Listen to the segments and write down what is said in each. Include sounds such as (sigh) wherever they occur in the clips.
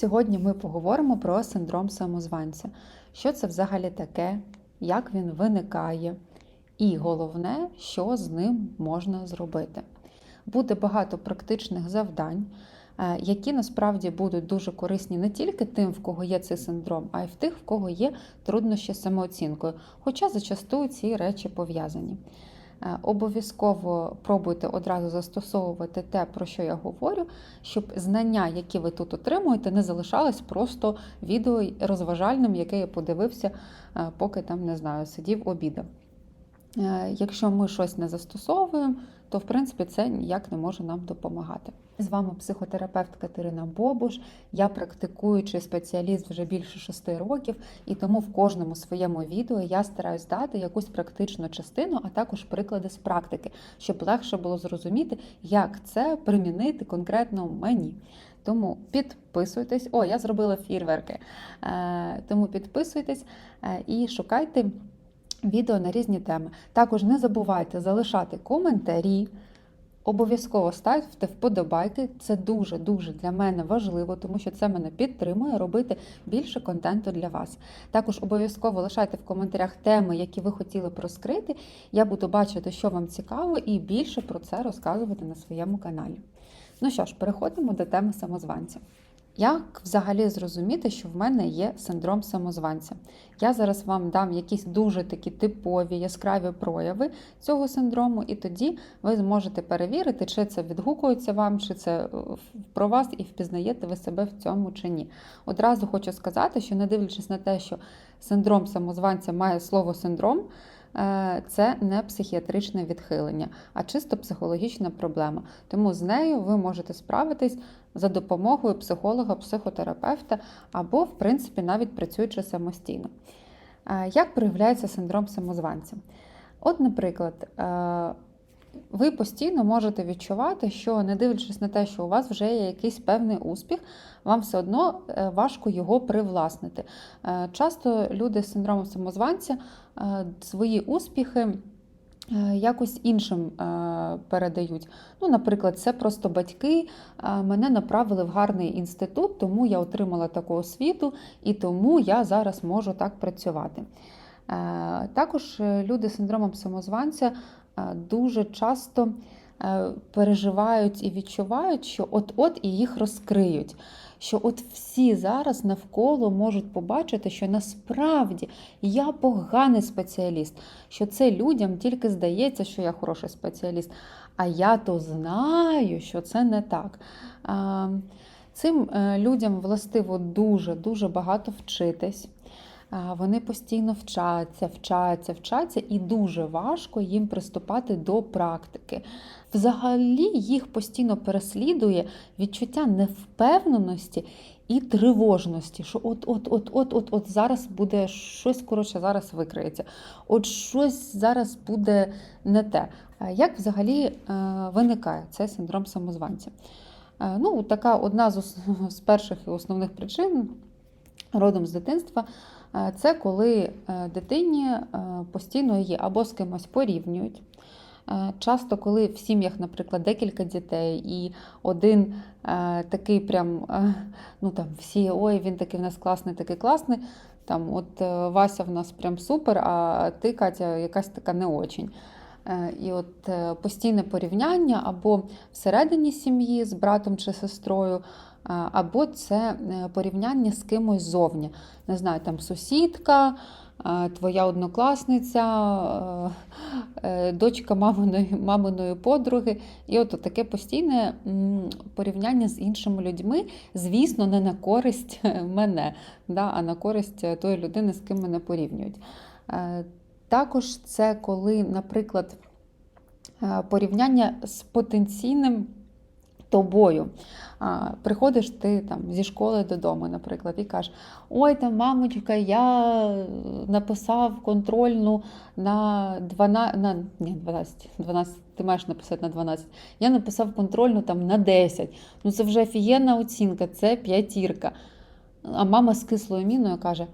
сьогодні ми поговоримо про синдром самозванця. Що це взагалі таке, як він виникає, і головне, що з ним можна зробити. Буде багато практичних завдань, е, які насправді будуть дуже корисні не тільки тим, в кого є цей синдром, а й в тих, в кого є труднощі з самооцінкою. Хоча зачастую ці речі пов'язані. Е, Обов'язково пробуйте одразу застосовувати те, про що я говорю, щоб знання, які ви тут отримуєте, не залишались просто відео розважальним, яке я подивився, е, поки там не знаю, сидів обідав. Е, Якщо ми щось не застосовуємо, то в принципі це ніяк не може нам допомагати. З вами психотерапевт Катерина Бобуш. Я практикуючий спеціаліст вже більше шести років, і тому в кожному своєму відео я стараюсь дати якусь практичну частину, а також приклади з практики, щоб легше було зрозуміти, як це примінити конкретно мені. Тому підписуйтесь. О, я зробила фірверки. Е, Тому підписуйтесь е, і шукайте відео на різні теми. Також не забувайте залишати коментарі. Обов'язково ставте вподобайки. Це дуже-дуже для мене важливо, тому що це мене підтримує робити більше контенту для вас. Також обов'язково лишайте в коментарях теми, які ви хотіли б розкрити. Я буду бачити, що вам цікаво, і більше про це розказувати на своєму каналі. Ну що ж, переходимо до теми самозванця. Як взагалі зрозуміти, що в мене є синдром самозванця? Я зараз вам дам якісь дуже такі типові яскраві прояви цього синдрому, і тоді ви зможете перевірити, чи це відгукується вам, чи це е, про вас, і впізнаєте ви себе в цьому чи ні. Одразу хочу сказати, що не дивлячись на те, що синдром самозванця має слово синдром. Е, Це не психіатричне відхилення, а чисто психологічна проблема. Тому з нею ви можете справитись за допомогою психолога, психотерапевта або, в принципі, навіть працюючи самостійно. Е, Як проявляється синдром самозванця? От, наприклад, е, ви постійно можете відчувати, що, не дивлячись на те, що у вас вже є якийсь певний успіх, вам все одно е, важко його привласнити. Е, Часто люди з синдромом самозванця е, свої успіхи якось іншим передають. Ну, наприклад, це просто батьки мене направили в гарний інститут, тому я отримала таку освіту, і тому я зараз можу так працювати. Також люди з синдромом самозванця дуже часто е, переживають і відчувають, що от-от і їх розкриють. Що от всі зараз навколо можуть побачити, що насправді я поганий спеціаліст, що це людям тільки здається, що я хороший спеціаліст, а я то знаю, що це не так. Цим е, людям властиво дуже-дуже багато вчитись. Вони постійно вчаться, вчаться, вчаться, і дуже важко їм приступати до практики. Взагалі їх постійно переслідує відчуття невпевненості і тривожності, що от, от, от, от, от, от зараз буде щось коротше, зараз викриється, от щось зараз буде не те. Як взагалі е, виникає цей синдром самозванця? Е, Ну, така одна з перших і основних причин родом з дитинства. Це коли е, дитині е, постійно її або з кимось порівнюють. Е, Часто, коли в сім'ях, наприклад, декілька дітей, і один такий прям, ну там всі, ой, він такий в нас класний, такий класний. Там, от Вася в нас прям супер, а ти, Катя, якась така не очень. І от постійне порівняння або всередині сім'ї з братом чи сестрою, або це е, порівняння з кимось зовні. Не знаю, там сусідка, е, твоя однокласниця, е, дочка маминої, маминої подруги. І от таке постійне порівняння з іншими людьми, звісно, не на користь мене, да, а на користь тої людини, з ким мене порівнюють. Також це коли, наприклад, порівняння з потенційним тобою. А, Приходиш ти там зі школи додому, наприклад, і кажеш: Ой, там, мамочка, я написав контрольну на 12, на, ні, 12, 12, ти маєш написати на 12. Я написав контрольну там на 10. Ну це вже офігенна оцінка, це п'ятірка. А мама з кислою міною каже: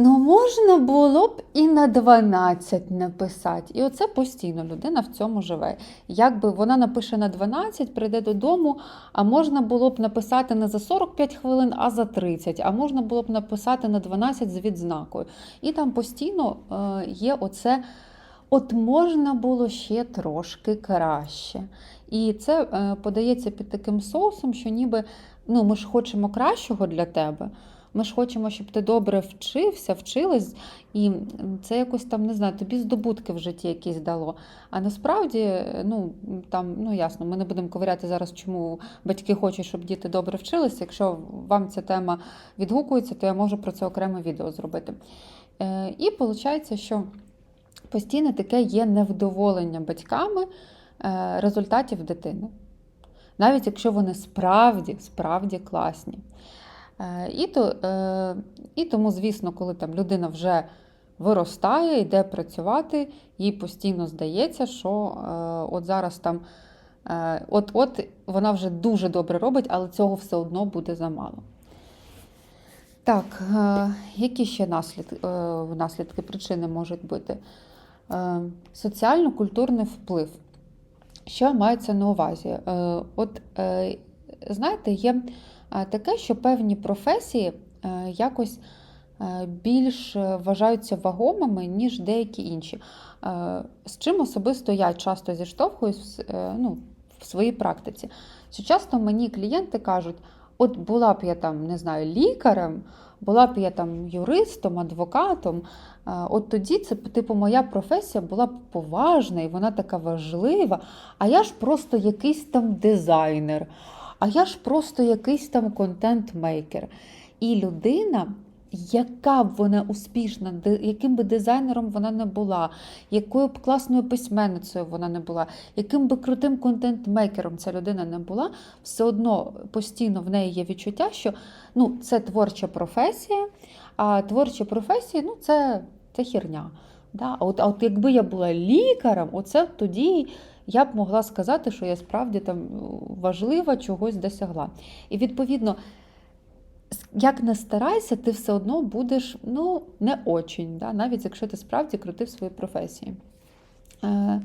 Ну, можна було б і на 12 написати. І оце постійно людина в цьому живе. Якби вона напише на 12, прийде додому, а можна було б написати не за 45 хвилин, а за 30, а можна було б написати на 12 з відзнакою. І там постійно е, є оце. От можна було ще трошки краще. І це е, подається під таким соусом, що ніби ну, ми ж хочемо кращого для тебе. Ми ж хочемо, щоб ти добре вчився, вчилась, і це якось там не знаю, тобі здобутки в житті якісь дало. А насправді, ну там ну ясно, ми не будемо ковиряти зараз, чому батьки хочуть, щоб діти добре вчилися. Якщо вам ця тема відгукується, то я можу про це окреме відео зробити. Е, І виходить, що постійно таке є невдоволення батьками е, результатів дитини. Навіть якщо вони справді, справді класні. Е, І, то, е, і тому, звісно, коли там людина вже виростає, йде працювати, їй постійно здається, що е, от зараз там от-от вона вже дуже добре робить, але цього все одно буде замало. Так, які ще наслідки, наслідки причини можуть бути? Соціально-культурний вплив. Що мається на увазі? От, знаєте, є таке, що певні професії е, якось е, більш е, вважаються вагомими, ніж деякі інші. З чим особисто я часто зіштовхуюсь ну, в своїй практиці. Що часто мені клієнти кажуть, от була б я там, не знаю, лікарем, була б я там юристом, адвокатом. От тоді це, типу, моя професія була б поважна і вона така важлива. А я ж просто якийсь там дизайнер, а я ж просто якийсь там контент-мейкер. І людина, яка б вона успішна, яким би дизайнером вона не була, якою б класною письменницею вона не була, яким би крутим контент-мейкером ця людина не була, все одно постійно в неї є відчуття, що ну, це творча професія, а творчі професії ну, це, це херня. Да? А, от, от якби я була лікарем, оце тоді я б могла сказати, що я справді там важлива, чогось досягла. І відповідно, як не старайся, ти все одно будеш ну, не очень, да? навіть якщо ти справді крутий в своїй професії. Е,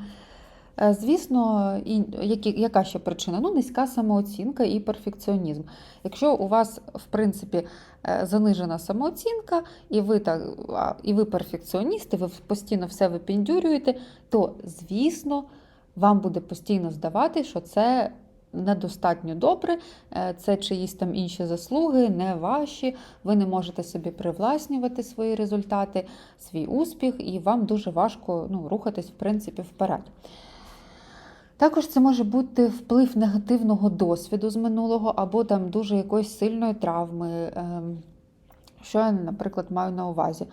е, Звісно, і які, яка ще причина? Ну, низька самооцінка і перфекціонізм. Якщо у вас, в принципі, е, занижена самооцінка, і ви, так, і ви перфекціоніст, і ви постійно все випіндюрюєте, то, звісно, вам буде постійно здавати, що це недостатньо добре, е, це чиїсь там інші заслуги, не ваші. Ви не можете собі привласнювати свої результати, свій успіх, і вам дуже важко ну, рухатись, в принципі, вперед. Також це може бути вплив негативного досвіду з минулого або там дуже якоїсь сильної травми. Ем, Що я, наприклад, маю на увазі?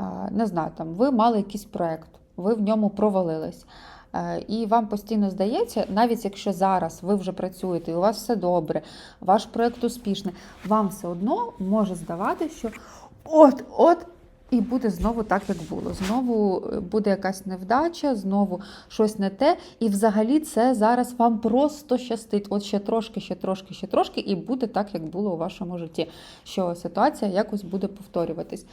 Е, Не знаю, там ви мали якийсь проєкт, ви в ньому провалились. Е, І вам постійно здається, навіть якщо зараз ви вже працюєте, і у вас все добре, ваш проєкт успішний, вам все одно може здавати, що от-от і буде знову так, як було. Знову е, буде якась невдача, знову щось не те. І взагалі це зараз вам просто щастить. От ще трошки, ще трошки, ще трошки, і буде так, як було у вашому житті. Що ситуація якось буде повторюватись.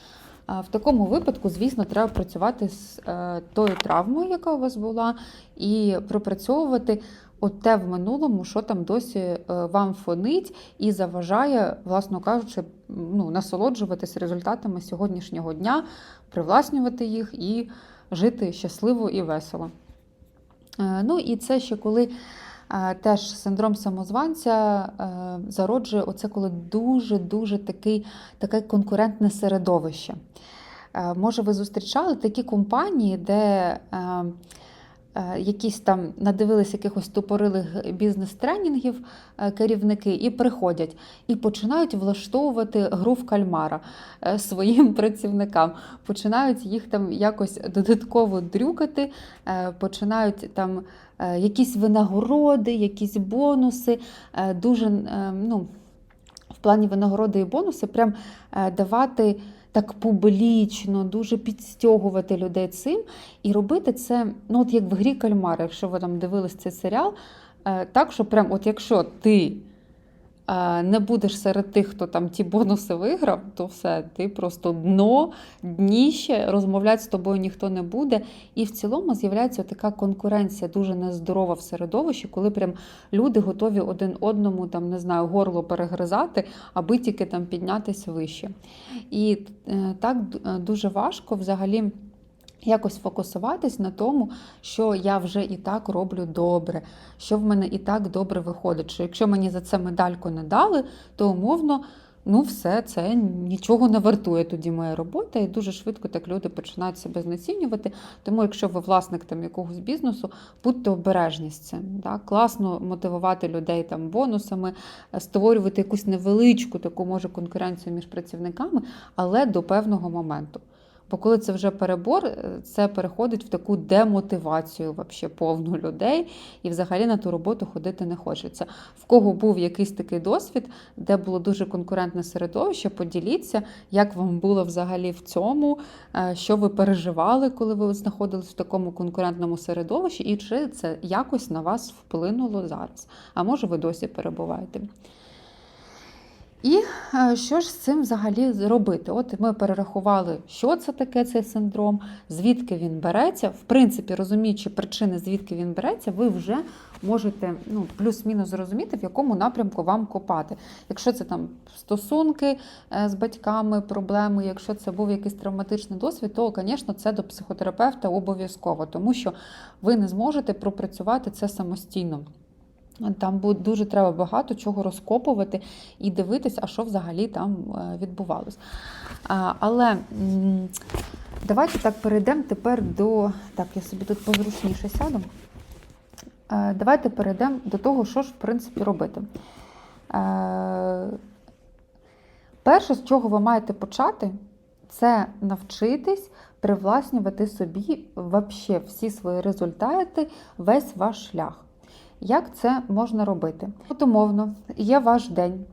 В такому випадку, звісно, треба працювати з е, тою травмою, яка у вас була, і пропрацьовувати от те в минулому, що там досі е, вам фонить і заважає, власно кажучи, ну, насолоджуватись результатами сьогоднішнього дня, привласнювати їх і жити щасливо і весело. Е, Ну і це ще коли теж синдром самозванця е, зароджує оце, коли дуже-дуже таке конкурентне середовище. Е, Може, ви зустрічали такі компанії, де е, якісь там надивились якихось тупорилих бізнес-тренінгів керівники і приходять і починають влаштовувати гру в кальмара своїм працівникам, починають їх там якось додатково дрюкати, починають там якісь винагороди, якісь бонуси, е, дуже е, ну, в плані винагороди і бонуси, прям е, давати так публічно, дуже підстягувати людей цим і робити це, ну от як в грі кальмари, якщо ви там дивились цей серіал, е, так що прям, от якщо ти е, не будеш серед тих, хто там ті бонуси виграв, то все, ти просто дно, дніще, розмовляти з тобою ніхто не буде. І в цілому з'являється така конкуренція дуже нездорова в середовищі, коли прям люди готові один одному там, не знаю, горло перегризати, аби тільки там піднятися вище. І е, так дуже важко взагалі. Якось фокусуватись на тому, що я вже і так роблю добре, що в мене і так добре виходить. Що якщо мені за це медальку не дали, то умовно, ну все, це нічого не вартує тоді моя робота, і дуже швидко так люди починають себе знецінювати. Тому, якщо ви власник там якогось бізнесу, будьте обережні з цим. Так? Класно мотивувати людей там бонусами, е, створювати якусь невеличку таку може конкуренцію між працівниками, але до певного моменту. Бо коли це вже перебор, е, це переходить в таку демотивацію вообще повну людей, і взагалі на ту роботу ходити не хочеться. В кого був якийсь такий досвід, де було дуже конкурентне середовище, поділіться, як вам було взагалі в цьому, е, що ви переживали, коли ви знаходились в такому конкурентному середовищі, і чи це якось на вас вплинуло зараз. А може, ви досі перебуваєте. І е, що ж з цим взагалі зробити? От ми перерахували, що це таке цей синдром, звідки він береться. В принципі, розуміючи причини, звідки він береться, ви вже можете ну, плюс-мінус зрозуміти, в якому напрямку вам копати. Якщо це там стосунки е, з батьками, проблеми, якщо це був якийсь травматичний досвід, то, звісно, це до психотерапевта обов'язково, тому що ви не зможете пропрацювати це самостійно. Там дуже треба багато чого розкопувати і дивитись, а що взагалі там е, відбувалось. Але давайте так перейдемо тепер до. Так, я собі тут позручніше сяду. Е, Давайте перейдемо до того, що ж в принципі робити. Е, Перше, з чого ви маєте почати, це навчитись привласнювати собі вообще всі свої результати, весь ваш шлях. Як це можна робити? От умовно, є ваш день,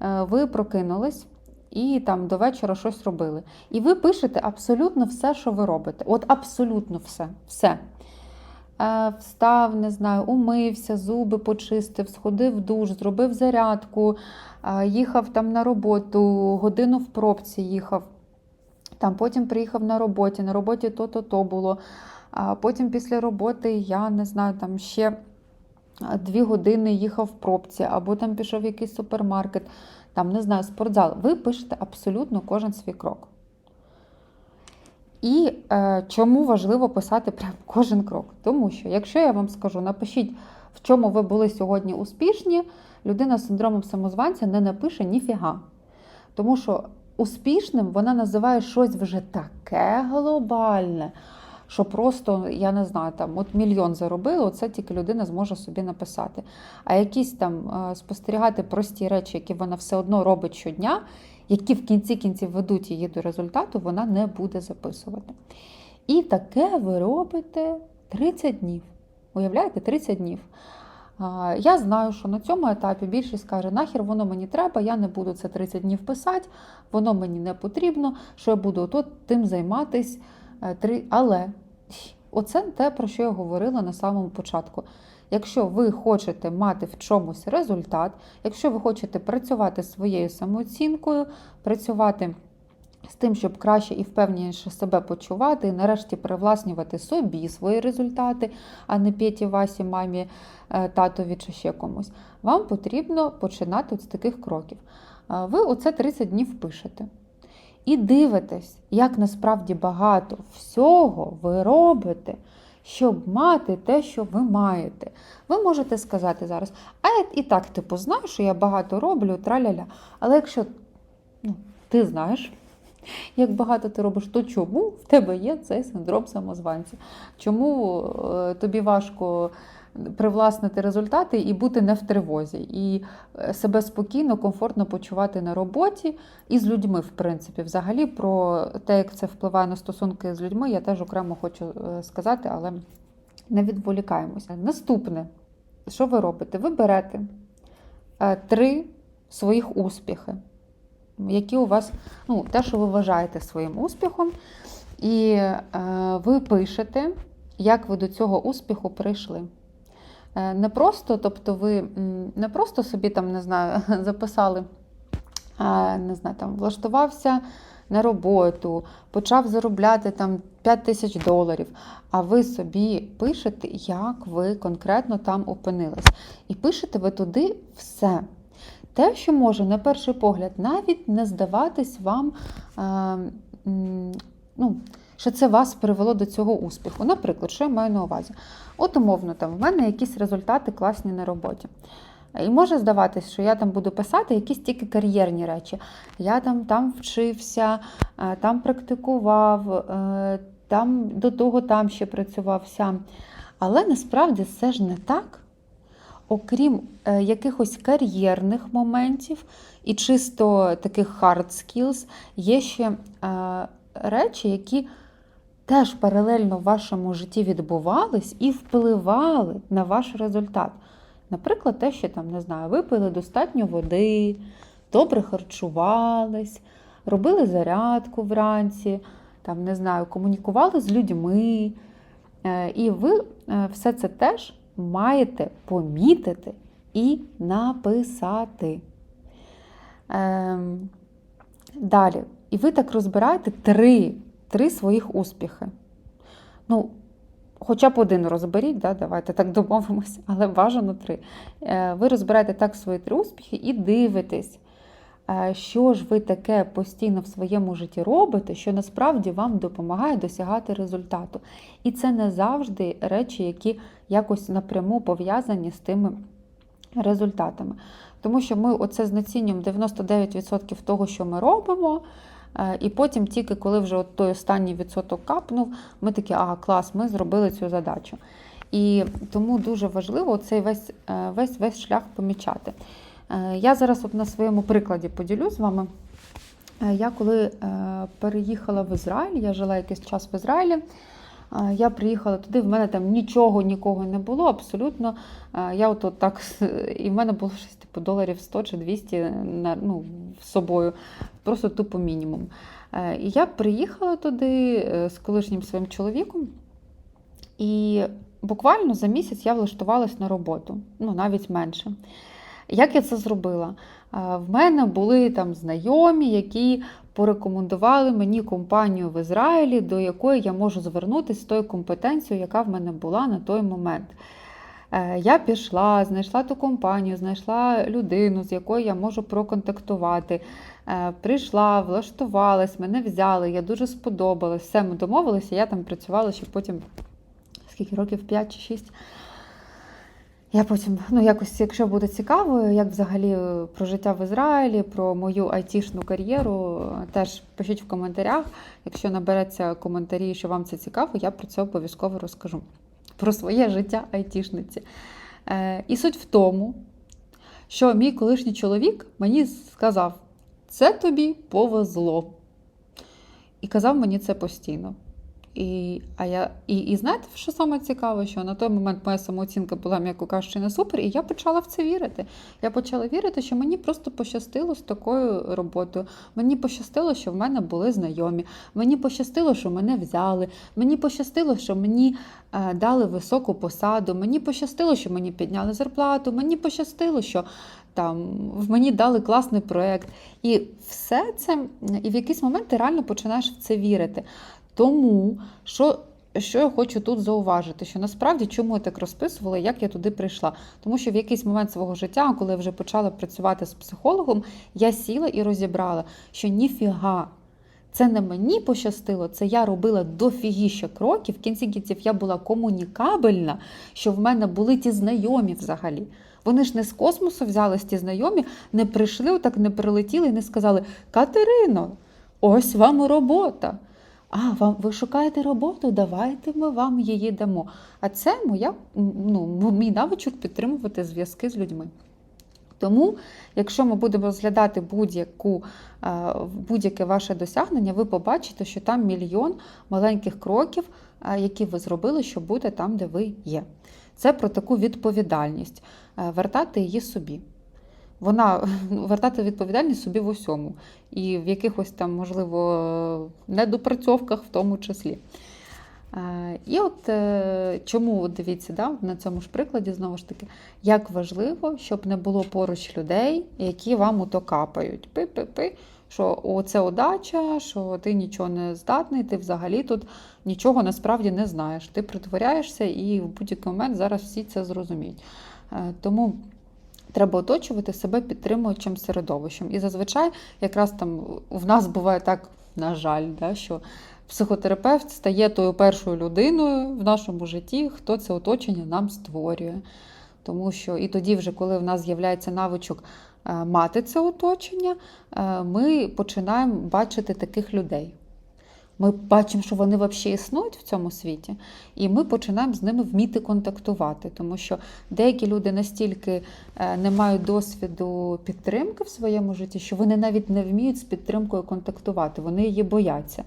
е, ви прокинулись і там до вечора щось робили. І ви пишете абсолютно все, що ви робите. От абсолютно все. все. Е, Встав, не знаю, умився, зуби почистив, сходив в душ, зробив зарядку, е, їхав там на роботу, годину в пробці їхав. Там потім приїхав на роботі, на роботі то-то то було. А потім після роботи я не знаю, там ще дві години їхав в пробці, або там пішов в якийсь супермаркет, там не знаю, спортзал. Ви пишете абсолютно кожен свій крок. І е, чому важливо писати прям кожен крок? Тому що, якщо я вам скажу, напишіть, в чому ви були сьогодні успішні, людина з синдромом самозванця не напише ніфіга. Тому що успішним вона називає щось вже таке глобальне, що просто, я не знаю, там от мільйон заробили, оце тільки людина зможе собі написати. А якісь там е, спостерігати прості речі, які вона все одно робить щодня, які в кінці кінців ведуть її до результату, вона не буде записувати. І таке ви робите 30 днів. Уявляєте, 30 днів. Я знаю, що на цьому етапі більшість каже, нахер воно мені треба, я не буду це 30 днів писати, воно мені не потрібно, що я буду тут тим займатись. Е, Три... Але оце те, про що я говорила на самому початку. Якщо ви хочете мати в чомусь результат, якщо ви хочете працювати своєю самооцінкою, працювати з тим, щоб краще і впевненіше себе почувати, і нарешті привласнювати собі свої результати, а не Петі, Васі, мамі, е, татові чи ще комусь, вам потрібно починати от з таких кроків. Е, Ви оце 30 днів пишете. І дивитесь, як насправді багато всього ви робите, щоб мати те, що ви маєте. Ви можете сказати зараз, а я і так типу знаю, що я багато роблю, траля-ля. Але якщо ну, ти знаєш, як багато ти робиш, то чому в тебе є цей синдром самозванця? Чому е, тобі важко привласнити результати і бути не в тривозі, і е, себе спокійно, комфортно почувати на роботі і з людьми, в принципі, взагалі про те, як це впливає на стосунки з людьми, я теж окремо хочу е, сказати, але не відволікаємося. Наступне, що ви робите? Ви берете е, три своїх успіхи, які у вас, ну, те, що ви вважаєте своїм успіхом, і ви пишете, як ви до цього успіху прийшли. Е, Не просто, тобто ви не просто собі там, не знаю, (laughs) записали, не знаю, там влаштувався на роботу, почав заробляти там 5 тисяч доларів, а ви собі пишете, як ви конкретно там опинились. І пишете ви туди все. Те, що може на перший погляд навіть не здаватись вам, е, ну, що це вас привело до цього успіху. Наприклад, що я маю на увазі? От умовно, там в мене якісь результати класні на роботі. І може здаватись, що я там буду писати якісь тільки кар'єрні речі. Я там, там вчився, е, там практикував, е, там до того там ще працював сям. Але насправді це ж не так. Окрім е, якихось кар'єрних моментів і чисто таких hard skills, є ще речі, які теж паралельно в вашому житті відбувались і впливали на ваш результат. Наприклад, те, що там, не знаю, ви достатньо води, добре харчувались, робили зарядку вранці, там, не знаю, комунікували з людьми. Е, І ви е, все це теж маєте помітити і написати. Ем, Далі. І ви так розбираєте три, три своїх успіхи. Ну, хоча б один розберіть, да, давайте так домовимося, але бажано три. Е, Ви розбираєте так свої три успіхи і дивитесь, е, що ж ви таке постійно в своєму житті робите, що насправді вам допомагає досягати результату. І це не завжди речі, які якось напряму пов'язані з тими результатами. Тому що ми оце знецінюємо 99% того, що ми робимо. Е, І потім, тільки коли вже от той останній відсоток капнув, ми такі, ага, клас, ми зробили цю задачу. І тому дуже важливо цей весь е, весь, весь шлях помічати. Е, Я зараз от на своєму прикладі поділюсь з вами. Я коли переїхала в Ізраїль, я жила якийсь час в Ізраїлі. Я приїхала туди, в мене там нічого, нікого не було, абсолютно. Я от, от так, (laughs) і в мене було щось типу доларів 100 чи 200 на, ну, з собою, просто тупо мінімум. Е, І я приїхала туди е, з колишнім своїм чоловіком, і буквально за місяць я влаштувалась на роботу, ну навіть менше. Як я це зробила? Е, В мене були там знайомі, які порекомендували мені компанію в Ізраїлі, до якої я можу звернутися з тою компетенцією, яка в мене була на той момент. Е, Я пішла, знайшла ту компанію, знайшла людину, з якою я можу проконтактувати. Е, Прийшла, влаштувалась, мене взяли, я дуже сподобалась, все, ми домовилися, я там працювала ще потім скільки років 5 чи 6. Я потім, ну якось, якщо буде цікаво, як взагалі е, про життя в Ізраїлі, про мою айтішну кар'єру, теж пишіть в коментарях. Якщо набереться коментарі, що вам це цікаво, я про це обов'язково розкажу. Про своє життя айтішниці. Е, і суть в тому, що мій колишній чоловік мені сказав: це тобі повезло. І казав мені це постійно. І, а я, і, і знаєте, що саме цікаве, що на той момент моя самооцінка була, м'яко кажучи, не супер, і я почала в це вірити. Я почала вірити, що мені просто пощастило з такою роботою. Мені пощастило, що в мене були знайомі. Мені пощастило, що мене взяли. Мені пощастило, що мені е, дали високу посаду. Мені пощастило, що мені підняли зарплату. Мені пощастило, що там в мені дали класний проєкт. І все це, і в якийсь момент ти реально починаєш в це вірити. Тому що, що я хочу тут зауважити, що насправді чому я так розписувала, як я туди прийшла. Тому що в якийсь момент свого життя, коли я вже почала працювати з психологом, я сіла і розібрала, що ніфіга. Це не мені пощастило, це я робила дофігіще кроків. В кінці кінців я була комунікабельна, що в мене були ті знайомі взагалі. Вони ж не з космосу взялись ті знайомі, не прийшли, отак не прилетіли і не сказали: Катерино, ось вам робота. А, вам ви шукаєте роботу? Давайте ми вам її дамо. А це моя, ну, мій навичок підтримувати зв'язки з людьми. Тому, якщо ми будемо розглядати будь-яку, будь-яке ваше досягнення, ви побачите, що там мільйон маленьких кроків, які ви зробили, щоб бути там, де ви є. Це про таку відповідальність, вертати її собі. Вона (laughs) вертати відповідальність собі в усьому, і в якихось там, можливо, недопрацьовках в тому числі. Е, І от е, чому дивіться, да, на цьому ж прикладі знову ж таки, як важливо, щоб не було поруч людей, які вам ото капають. Пи-пи-пи, що оце удача, що ти нічого не здатний, ти взагалі тут нічого насправді не знаєш. Ти притворяєшся і в будь-який момент зараз всі це зрозуміють. Е, Тому треба оточувати себе підтримуючим середовищем. І зазвичай, якраз там в нас буває так, на жаль, да, що психотерапевт стає тою першою людиною в нашому житті, хто це оточення нам створює. Тому що і тоді, вже, коли в нас з'являється навичок е, мати це оточення, е, ми починаємо бачити таких людей. Ми бачимо, що вони взагалі існують в цьому світі, і ми починаємо з ними вміти контактувати, тому що деякі люди настільки е, не мають досвіду підтримки в своєму житті, що вони навіть не вміють з підтримкою контактувати, вони її бояться.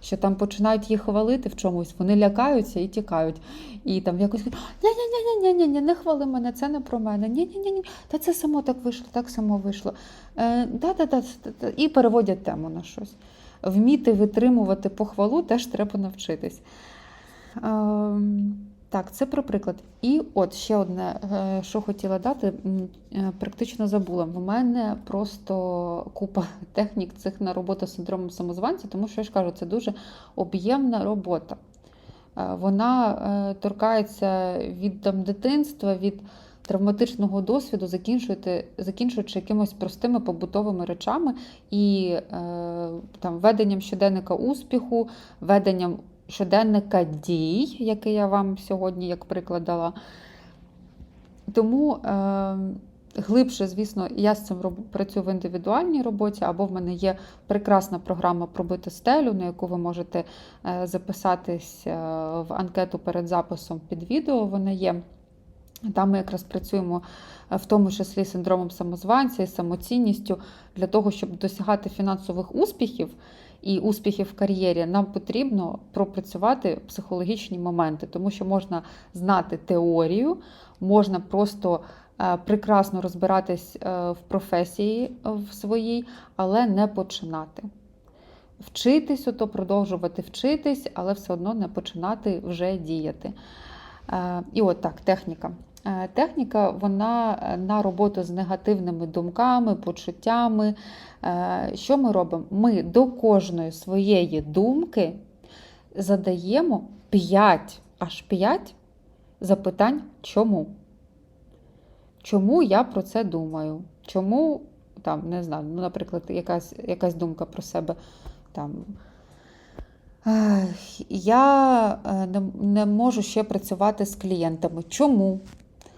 Що там починають їх хвалити в чомусь, вони лякаються і тікають. І там якось кажуть, ні-ні-ні, не хвали мене, це не про мене. Ні-ні-ні, та це само так вийшло, так само вийшло. Е, да-да-да, і переводять тему на щось. Вміти витримувати похвалу теж треба навчитись. Ем, Так, це про приклад. І от ще одне, е, що хотіла дати, е, практично забула. В мене просто купа (laughs) технік цих на роботу з синдромом самозванця, тому що я ж кажу, це дуже об'ємна робота. Е, Вона торкається від там, дитинства, від травматичного досвіду, закінчуючи якимось простими побутовими речами і е, там, веденням щоденника успіху, веденням щоденника дій, який я вам сьогодні як приклад дала. Тому е, глибше, звісно, я з цим працюю в індивідуальній роботі, або в мене є прекрасна програма Пробити стелю, на яку ви можете е, записатись е, в анкету перед записом під відео. Вона є. Там ми якраз працюємо е, в тому числі синдромом самозванця і самоцінністю для того, щоб досягати фінансових успіхів і успіхів в кар'єрі, нам потрібно пропрацювати психологічні моменти, тому що можна знати теорію, можна просто е, прекрасно розбиратись е, в професії в своїй, але не починати. Вчитись, ото продовжувати вчитись, але все одно не починати вже діяти. І от так, техніка. Е, Техніка вона е, на роботу з негативними думками, почуттями. Е, Що ми робимо? Ми до кожної своєї думки задаємо 5, аж 5 запитань, чому. Чому я про це думаю? Чому, там, не знаю, ну, наприклад, якась, якась думка про себе там. Я не можу ще працювати з клієнтами. Чому?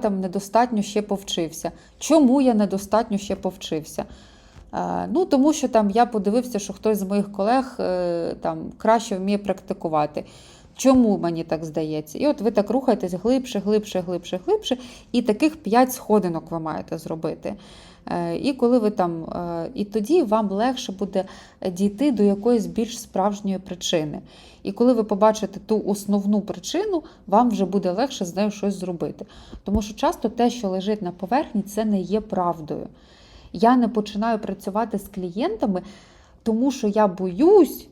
Там недостатньо ще повчився. Чому я недостатньо ще повчився? Е, Ну, тому що там я подивився, що хтось з моїх колег е, там краще вміє практикувати. Чому мені так здається? І от ви так рухаєтесь глибше, глибше, глибше, глибше, і таких 5 сходинок ви маєте зробити. Е, І коли ви там, і тоді вам легше буде дійти до якоїсь більш справжньої причини. І коли ви побачите ту основну причину, вам вже буде легше з нею щось зробити. Тому що часто те, що лежить на поверхні, це не є правдою. Я не починаю працювати з клієнтами, тому що я боюсь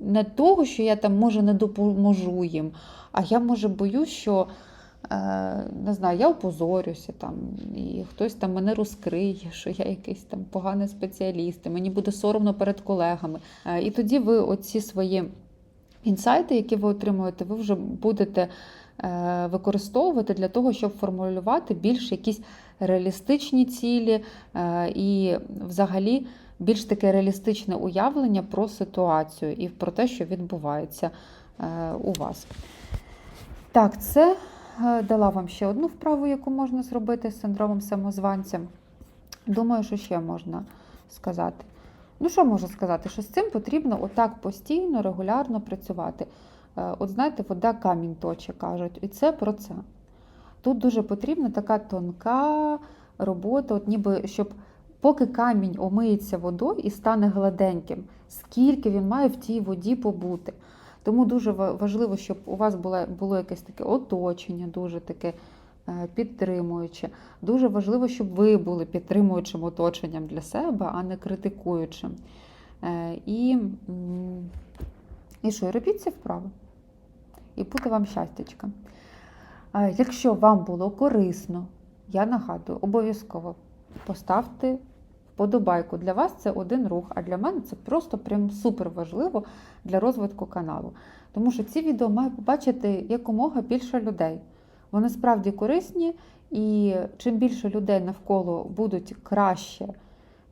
не того, що я там може не допоможу їм, а я може боюсь, що е, не знаю, я опозорюся там, і хтось там мене розкриє, що я якийсь там поганий спеціаліст, і мені буде соромно перед колегами. Е, І тоді ви оці свої інсайти, які ви отримуєте, ви вже будете е, використовувати для того, щоб формулювати більш якісь реалістичні цілі е, і взагалі більш таке реалістичне уявлення про ситуацію і про те, що відбувається е, у вас. Так, це дала вам ще одну вправу, яку можна зробити з синдромом самозванця. Думаю, що ще можна сказати. Ну, що можу сказати? Що з цим потрібно отак постійно, регулярно працювати. Е, От знаєте, вода камінь точе, кажуть, і це про це. Тут дуже потрібна така тонка робота, от ніби щоб поки камінь омиється водою і стане гладеньким, скільки він має в тій воді побути. Тому дуже важливо, щоб у вас було, було якесь таке оточення, дуже таке е, підтримуюче. Дуже важливо, щоб ви були підтримуючим оточенням для себе, а не критикуючим. Е, І, і що, робіть ці вправи. і буде вам щастячка. Якщо вам було корисно, я нагадую, обов'язково поставте вподобайку. Для вас це один рух, а для мене це просто прям супер важливо для розвитку каналу. Тому що ці відео має побачити якомога більше людей. Вони справді корисні, і чим більше людей навколо будуть краще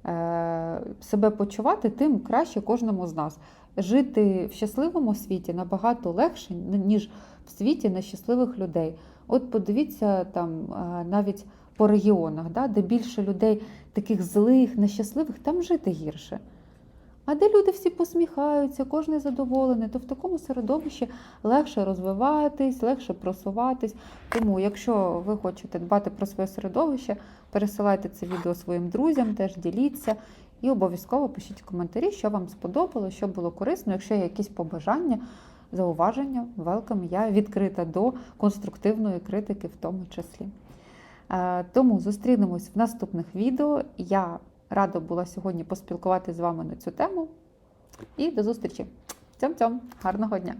е, себе почувати, тим краще кожному з нас. Жити в щасливому світі набагато легше, ніж в світі нещасливих людей. От подивіться там е, навіть по регіонах, да, де більше людей таких злих, нещасливих, там жити гірше. А де люди всі посміхаються, кожен задоволений, то в такому середовищі легше розвиватись, легше просуватись. Тому, якщо ви хочете дбати про своє середовище, пересилайте це відео своїм друзям, теж діліться і обов'язково пишіть коментарі, що вам сподобалося, що було корисно. Якщо є якісь побажання, зауваження, велкам, я відкрита до конструктивної критики в тому числі. Е, Тому зустрінемось в наступних відео. Я рада була сьогодні поспілкуватися з вами на цю тему. І до зустрічі! Цьом-цьом! Гарного дня!